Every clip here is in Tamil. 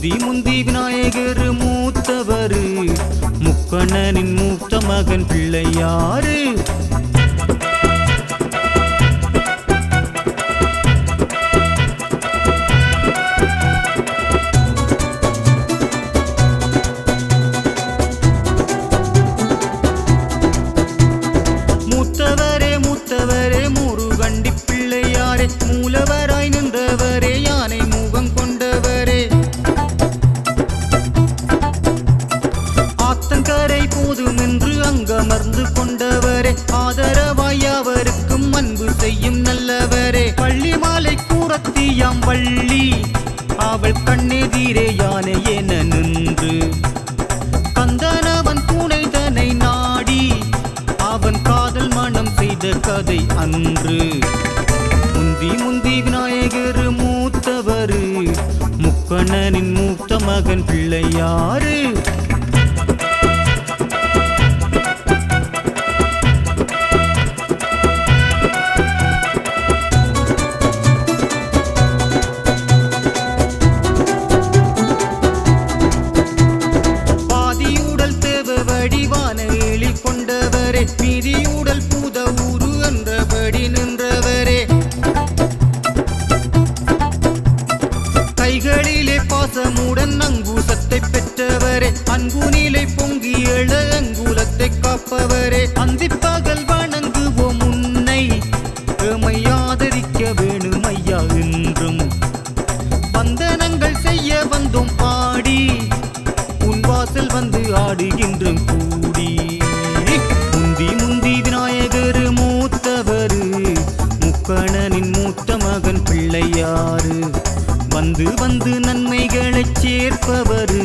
முந்தி முந்தி விநாயகர் மூத்தவரு முக்கண்ணனின் மூத்த மகன் பிள்ளையாரு. மூத்தவர் ஆதரவாய் அவருக்கும் அன்பு செய்யும் நல்லவரே. பள்ளி மாலை கூறத்தியாம் வள்ளி அவள் கண்ணெதிரே யானை என நின்று. கந்தனவன் பூனை தன்னை நாடி அவன் காதல் மனம் செய்த கதை அன்று. முந்தி முந்தி விநாயகர் மூத்தவரு முக்கண்ணனின் மூத்த மகன் பிள்ளையாறு காப்பவரே அந்திப்பகல் வணங்குவோம் உன்னை. எமை ஆதரிக்க வேணும் ஐயா என்றும். வந்தனங்கள் செய்ய வந்தோம் பாடி உன் வாசல் வந்து ஆடுகின்றும் கூடி. முந்தி முந்தி விநாயகர் மூத்தவரு முக்கணனின் மூத்த மகன் பிள்ளையாரு. வந்து வந்து நன்மைகளை சேர்ப்பவரு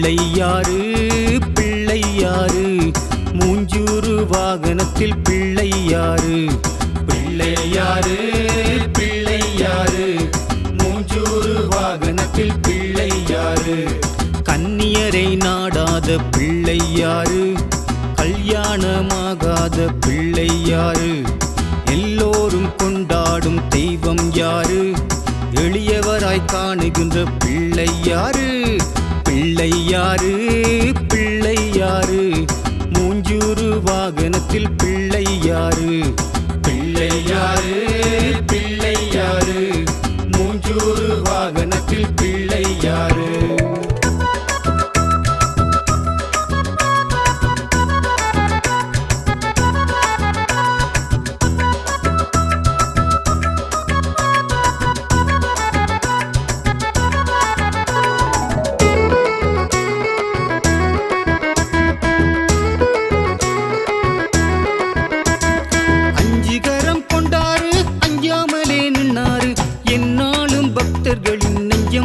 பிள்ளையாறு பிள்ளையாறு மூஞ்சூறு வாகனத்தில் பிள்ளையாறு பிள்ளையாறு பிள்ளையாறு மூஞ்சூறு வாகனத்தில் பிள்ளையாறு கன்னியரை நாடாத பிள்ளையாறு கல்யாணமாகாத பிள்ளையாறு எல்லோரும் கொண்டாடும் தெய்வம் யாரு? எளியவராய் காணுகின்ற பிள்ளையாறு பிள்ளையாறு பிள்ளையாறு மூஞ்சூறு வாகனத்தில் பிள்ளையாறு பிள்ளையாறு பிள்ளையாறு மூஞ்சூறு வாகனத்தில் பிள்ளையாறு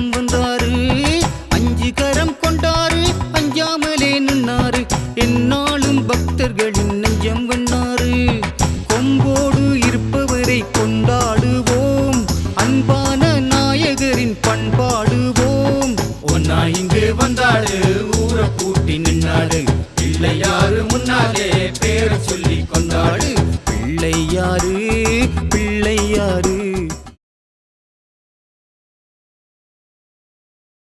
தெய்வம் வந்தாரு. அஞ்சு கரம் கொண்டாரு. அஞ்சாமலே நின்னாரு. என்னாலும் பக்தர்களின் நெஞ்சம் வண்ணாரு கொம்போடு இருப்பவரை கொண்டாடுவோம். அன்பான நாயகரின் பண்பாடுவோம். ஒன்னா இங்கு வந்தாடு கூட்டி பூட்டி நின்னாடு யாரு முன்னாலே.